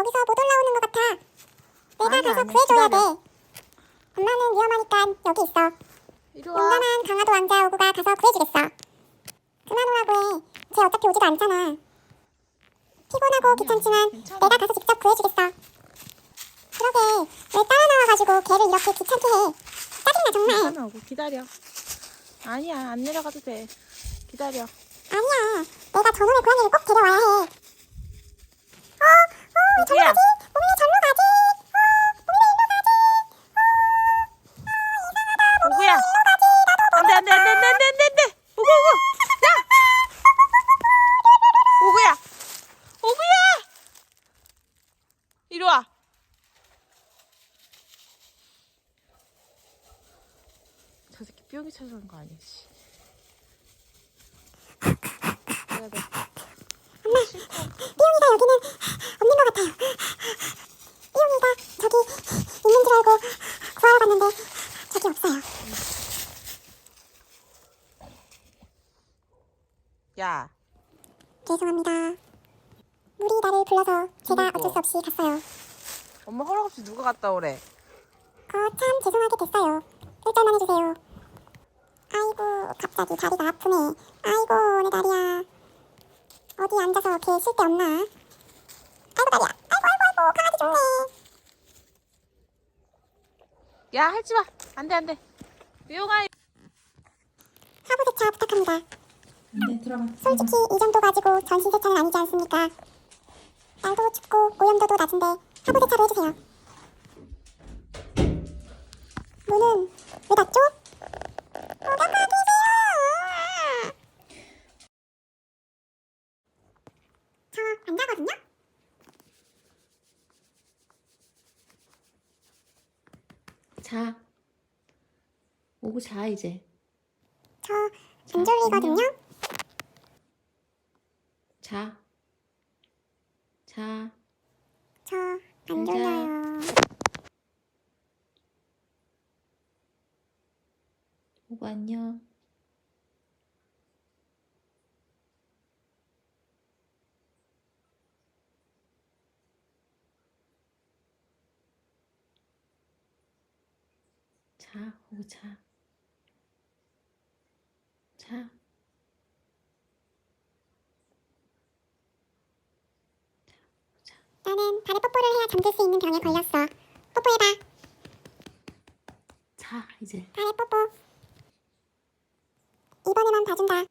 저기서 못 올라오는 것 같아. 내가 아니, 가서 아니, 구해줘야 기다려. 돼. 엄마는 위험하니까 여기 있어. 이리 와. 용감한 강아도 왕자 오구가 가서 구해주겠어. 그만 오라고 해. 쟤 어차피 오지도 않잖아. 피곤하고 아니야, 귀찮지만 괜찮아. 내가 가서 직접 구해주겠어. 그러게 왜 따라 나와가지고 걔를 이렇게 귀찮게 해. 짜증나 정말. 괜찮아 오고 기다려. 아니야 안 내려가도 돼. 기다려. 아니야. 내가 저놈의 고양이를 꼭 저 새끼 뿅이 찾아온 거 아니야? 씨. 내가 내 엄마, 삐용이가 여기는 없는 것 같아요. 삐용이가 저기 있는 줄 알고 구하러 갔는데 저기 없어요. 야. 죄송합니다. 물이 나를 불러서 제가? 어쩔 수 없이 갔어요. 엄마 허락 없이 누가 갔다 오래? 어, 참 죄송하게 됐어요. 일절만 해주세요. 아이고, 갑자기 다리가 아프네. 아이고, 내 다리야. 어디 앉아서 걔쉴데 없나? 아이고, 다리야. 아이고, 아이고, 아이고, 강아지 좋네. 야 하지 마. 안돼 안돼. 뿅아. 화부 세차 부탁합니다. 네, 들어가. 솔직히 이 정도 가지고 전신 세차는 아니지 않습니까? 날도 춥고 오염도도 낮은데 화부 세차로 해주세요. 문은 왜 닫죠? 오감만 계세요. 저 앉아거든요. 자. 오고 자 이제. 저안 졸리거든요. 자. 자. 저 안. 졸려요. 오고 안녕. 자, 오고 자. 자. 나는 발에 뽀뽀를 해야 잠들 수 있는 병에 걸렸어. 뽀뽀해봐. 자, 이제. 발에 뽀뽀. 이번에만 봐준다.